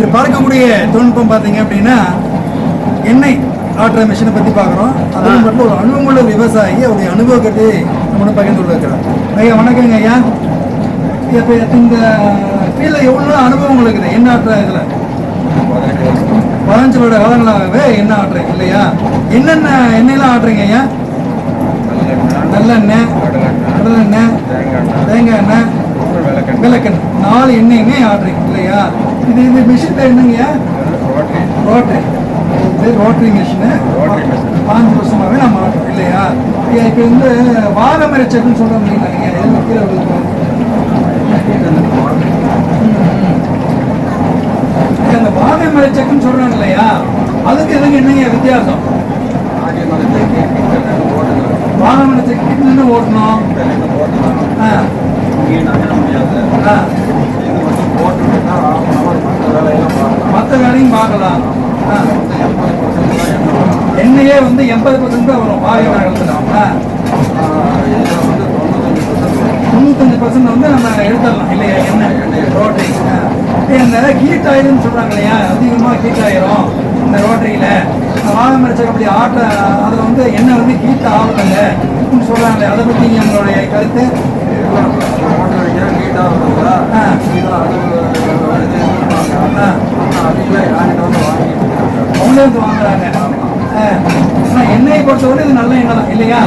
இன்று பார்க்கக்கூடிய தொழில்நுட்பம் பார்த்தீங்க அப்படின்னா எண்ணெய் ஆட்டுற மிஷினை பற்றி பார்க்குறோம். அது மட்டும் ஒரு அனுபவமுள்ள விவசாயி அவருடைய அனுபவத்தை நம்மளோட பகிர்ந்து கொண்டிருக்கிறார் ஐயா வணக்கங்க ஐயா. இப்போ இந்த ஃபீல்டில் எவ்வளோ அனுபவம் இருக்குது? எண்ணெய் ஆட்டுற இதில்? பதினஞ்சு வருட காலங்களாகவே எண்ணெய் ஆட்டுறீங்க இல்லையா? என்னென்ன எண்ணெயெல்லாம் ஆட்டுறீங்க ஐயா? நல்லெண்ணெய் கடலெண்ணெய் தேங்காய் எண்ணெய் விளக்கெண்ணெய் நாலு எண்ணெயுமே ஆடுறீங்க இல்லையா? இது இது மிஷின் என்னங்கய்யா? ரோட்டரி. இது ரோட்டரி மிஷினு பாஞ்சு வருஷமாகவே நம்ம ஆடுறோம் இல்லையா? ஐயா இப்போ வந்து வாகமரை செக்குன்னு சொல்கிறோம் இல்லைங்களா எதுவும் கீழே அந்த வாகமரை செக்குன்னு சொல்கிறாங்க இல்லையா? அதுக்கு எதுக்கு என்னங்க வித்தியாசம்? வாகமரை செக்கு கிட்ட ஓட்டணும் ஏன் நகர முடியாது இது மட்டும் ஆ மற்ற வேலையும் பார்க்கலாம். எண்ணெயே வந்து எண்பது பர்சன்ட் தான் வரும். வாயு வாகனத்துல ஆ. தொண்ணூத்தஞ்சு பர்சன்ட் வந்து நம்ம எடுத்துடலாம். இல்லையா? எண்ணெய் ரோட்டரி. ஆ. இப்ப இந்த ஹீட் ஆயிருன்னு சொல்றாங்க இல்லையா? அதிகமாக ஹீட் ஆயிரும். இந்த ரோட்டரியில. வாழை அடிச்ச அப்படி ஆட்ட அதில் வந்து எண்ணெய் வந்து ஹீட் ஆகுதுங்க அப்படின்னு சொல்றாங்களே. அதை பற்றி எங்களுடைய கருத்து? அவங்களே வந்து வாங்குறாங்க ஆ. ஆனா எண்ணெயை பொறுத்தவரை இது நல்ல எண்ணெய் தான் இல்லையா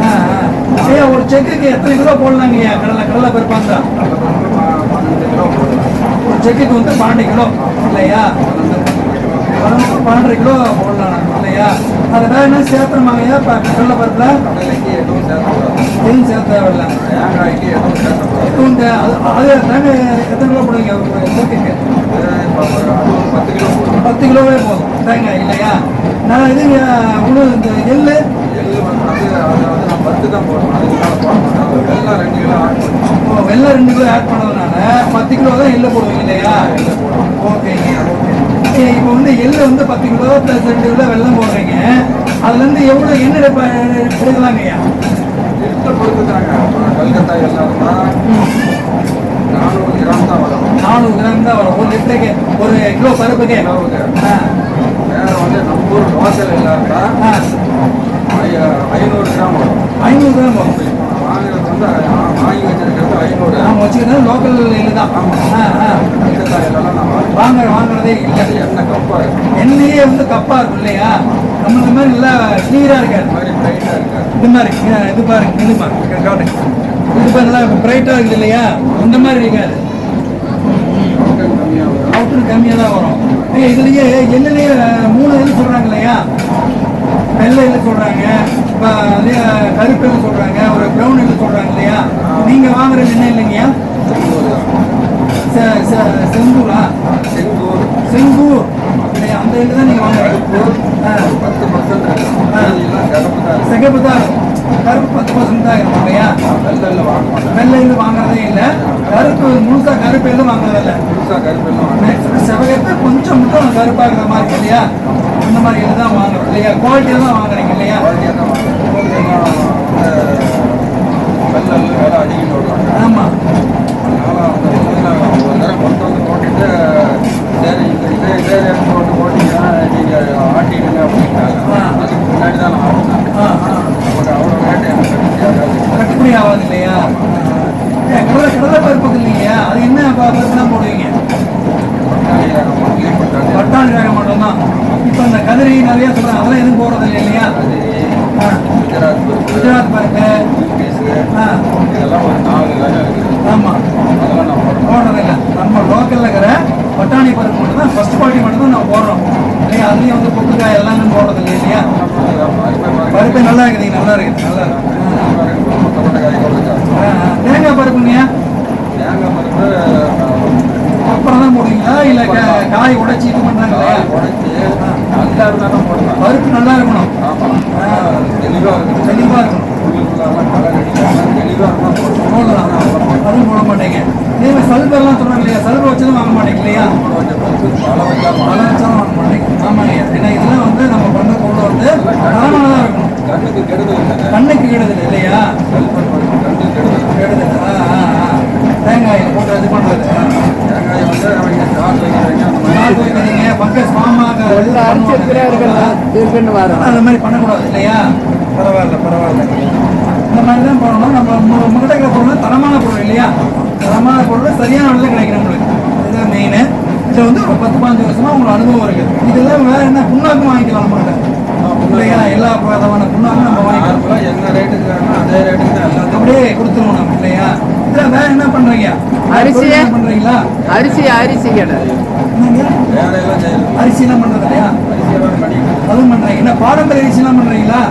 ஆ, ஆ. ஐயா ஒரு செக்குக்கு எத்தனை கிலோ போடலாங்க ஐயா கடலை கடலை பருப்பாங்க ஒரு செக்குக்கு வந்து பன்னெண்டு கிலோ இல்லையா பன்னெண்டு பன்னெண்டரை கிலோ போடலாம் இல்லையா அதை வேற என்ன சேர்த்துருமாங்க ஐயா இப்போ கடலை பருப்பில் எதுவும் சேர்த்த தேவையில்ல எதுவும் அது அது எத்தனை கிலோ போடுவீங்க? ஒரு கிலோ பத்து கிலோவே போதும். தேங்காய் இல்லையா? நான் இது உணவு இந்த எள்ளு. ஓ, வெள்ளை ரெண்டு கிலோ ஆட் பண்ணதுனால பத்து கிலோ தான் எள்ளு போடுவீங்க இல்லையா? ஓகேங்க ஓகே. இப்போ வந்து எள்ளு வந்து பத்து கிலோ ப்ளஸ் ரெண்டு கிலோ வெள்ளம் போடுறீங்க. அதுலேருந்து எவ்வளோ எண்ணெய் எடுப்ப எடுக்கலாங்க ஐயா நானூறு கிராம் தான் வரும். ஒரு லிட்டருக்கு ஒரு கிலோ பருப்புக்கே ஆ. ஆ. ஐநூறு கிராம் வரும். ஐநூறு கிராம் வரும். வாங்குறது வந்து வாங்கி வச்சிருக்கிறது ஐநூறு. நாம் வச்சுக்கிறது லோக்கல் எள்ளு தான். வாங்கி வாங்க வாங்குறதே இல்லை. எண்ணெய் கப்பா இருக்கு? எண்ணெயே வந்து கப்பா இருக்கும் இல்லையா? நம்ம இந்த மாதிரி நல்லா கிளியரா இருக்காது. மாதிரி பிரைட்டா இருக்கு இது மாதிரி இது பாருங்க இது பாருங்க காட்டுங்க இது பாருங்க நல்லா பிரைட்டா இருக்குது இல்லையா? இந்த மாதிரி இருக்காது. அவுட்ரு கம்மியாக தான் வரும். இதுலயே எள்ளுலயே மூணு எள்ளு சொல்றாங்க இல்லையா? வெள்ளை இப்போ அதே கருப்பு எள்ளு சொல்றாங்க ஒரு ப்ரௌன் எள்ளு சொல்றாங்க இல்லையா? நீங்க வாங்குறது என்ன இல்லைங்கய்யா? செந்தூரா? செங்கூர் செங்கூர் இல்லையா அந்த எள்ளு தான் நீங்க வாங்குறீங்க. ஆ. பத்து பர்சன்ட் சிகப்பு தான். கருப்பு பத்து பர்சன்ட் தான் இருக்கும் இல்லையா? வெள்ளை வாங்குறதே இல்லை. கருப்பு முழுசா கருப்பு எள்ளு வாங்குறதில்ல புதுசா கருப்பு எல்லாம் மேக்ஸிமம் செவகத்தை கொஞ்சம் மட்டும் கருப்பாக இருக்கிற மாதிரி இருக்கு இல்லையா? அந்த மாதிரி எள்ளு தான் வாங்குறோம் இல்லையா? குவாலிட்டியாக தான் வாங்குறீங்க இல்லையா? குவாலிட்டியாக தான் வாங்க வெள்ளை வேலை அதிகம் ஆமாம் அதனால அவங்க ஒரு தடவை கொண்டு வந்து போட்டுட்டு சரி இந்த இதே இதே ரேட் போட்டு போட்டீங்கன்னா நீங்கள் ஆட்டிடுங்க அப்படின்ட்டாங்க. ஆ. அதுக்கு முன்னாடி தான் நான் ஆட்டினேன். பட் அவ்வளோ ரேட் எனக்கு கட்டுப்படி ஆகாது. இல்லையா? கடலை கடலை பருப்புக்கு இல்லையா அது என்ன ப- பருப்பு போடுவீங்க மந்த்லி போட்டாங்க பட்டாணி ரகம் மட்டும்தான். இப்போ இந்த கதிரை நிறைய சொல்கிறாங்க அதெல்லாம் எதுவும் போடுறது இல்லை இல்லையா? குஜராத் பருப்பு குஜராத் பருப்பு. பீஸு ஆ. இதெல்லாம் ஒரு ஆமாம் அதெல்லாம் போடுறதில்ல. நம்ம லோக்கலில் இருக்கிற பட்டாணி பருப்பு மட்டும் தான் ஃபர்ஸ்ட் குவாலிட்டி மட்டும் தான் நான் போடுறோம். இல்லையா? அதுலேயும் வந்து கொக்குக்காய் எல்லாமே போடுறது இல்லையா? பருப்பு நல்லா இருக்குது நல்லா இருக்குது நல்லா இருக்கு ஆ, ஆ. தேங்காய் பருப்புங்கய்யா தேங்காய் பருப்பு போடுவீங்களா இல்லை கா- காய் உடைச்சி இது உடைச்சி நல்லா இருந்தால் தான் போடுவேன் பருப்பு நல்லா இருக்கணும். தெளிவாக இருக்கணும். இருந்தால் போடுவேன் போடலாம். அதுவும் போட மாட்டேங்க. இதே மாதிரி சல்பர்லாம் சொல்கிறாங்க இல்லையா? சல்பர் வச்சதும் வாங்க மாட்டேங்க இல்லையா? பல வச்சாலும் வாங்க மாட்டேங்க ஆமாங்க. ஏன்னா இதெல்லாம் வந்து நம்ம பண்ண பொருள் வந்து தரமானதாக இருக்கணும். கண்ணுக்கு கெடுதல் கண்ணுக்கு கெடுதல் இல்லையா? கெடுதல் கெடுதல் ஆ ஆ ஆ தேங்காயில் போட்டு இது பண்ணுறது தேங்காய் வந்து அவங்க காசு அரைச்சிருக்கிறார்கள் இருக்குன்னு வரோம். அந்த மாதிரி பண்ணக்கூடாது இல்லையா? பரவாயில்ல பரவாயில்ல. இந்த மாதிரி தான் போடணும் நம்ம உங்க- உங்ககிட்ட இருக்கிற பொருள் தரமான பொருள் இல்லையா? தரமான பொருள் சரியான விலையில் கிடைக்கும் நம்மளுக்கு இதுதான் மெயின் இது வந்து ஒரு பத்து பாஞ்சு வருஷமா உங்களுக்கு அனுபவம் இருக்குது இதெல்லாம் வேற என்ன புண்ணாக்கும் வாங்கிக்கலாம் நம்மகிட்ட. இல்லையா? எல்லா விதமான புண்ணாக்கும் நம்ம வாங்கிக்கலாம். என்ன ரேட்டுக்கு வேணும் அதே ரேட்டுக்கு தான் எல்லாத்தையும் அப்படியே கொடுத்துருவோம் நம்ம இல்லையா? இதுல வேற என்ன பண்றீங்க? அரிசி? என்ன பண்றீங்களா? அரிசி அரிசி கடை என்னங்க? வேற எல்லாம் செய்யலாம் அரிசி எல்லாம் பண்றது இல்லையா? அதுவும் பண்றீங்க என்ன பாரம்பரிய அரிசி எல்லாம் பண்றீங்களா?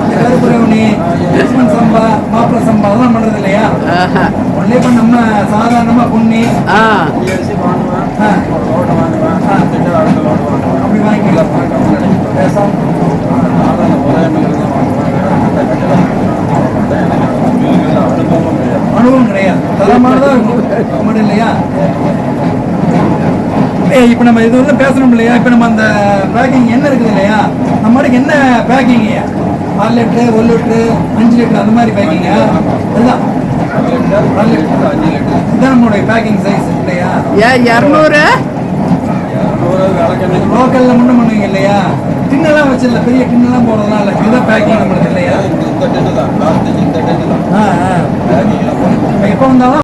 இந்த கருப்பு ரவுனி லட்சுமண் சம்பா மாப்பிள சம்பா அதெல்லாம் பண்றது இல்லையா? இப்ப நம்ம சாதாரணமா பொன்னி ஆ இங்க அரிசி வாங்குவேன் ஆ. ஒரு லோடு வாங்குவேன் அடுத்த அடுத்த லோடு வாங்குவேன் அப்படி வாங்கிக்கலாம் பேசாம நான் அந்த ஒரே மில்லில் தான் வாங்குவேன் வேற எந்த கடையில் வாங்குவேன் எனக்கு மில்லுகளில் அனுபவம் கிடையாது அனுபவம் கிடையாது தரமானதா இருக்கும் மட்டும் இல்லையா ஏய் இப்போ நம்ம இது வந்து பேசணும் இல்லையா? இப்போ நம்ம அந்த பேக்கிங் என்ன இருக்குது இல்லையா? நம்ம மாதிரி என்ன பேக்கிங் ஆறு லிட்டரு ஒரு லிட்டரு அஞ்சு லிட்டரு அந்த மாதிரி பேக்கிங்க அதுதான். இதுதான் நம்மளுடைய பேக்கிங் சைஸ் இல்லையா? ஏன் இரநூறு? லோக்கல்ல மட்டும் பண்ணுவீங்க இல்லையா? டின்னெல்லாம் வச்சிடல பெரிய டின்னெல்லாம் போடுறதுலாம் இல்லை. இதுதான் பேக்கிங் நம்மளுக்கு இல்லையா? ஆ எப்போ வந்தாலும்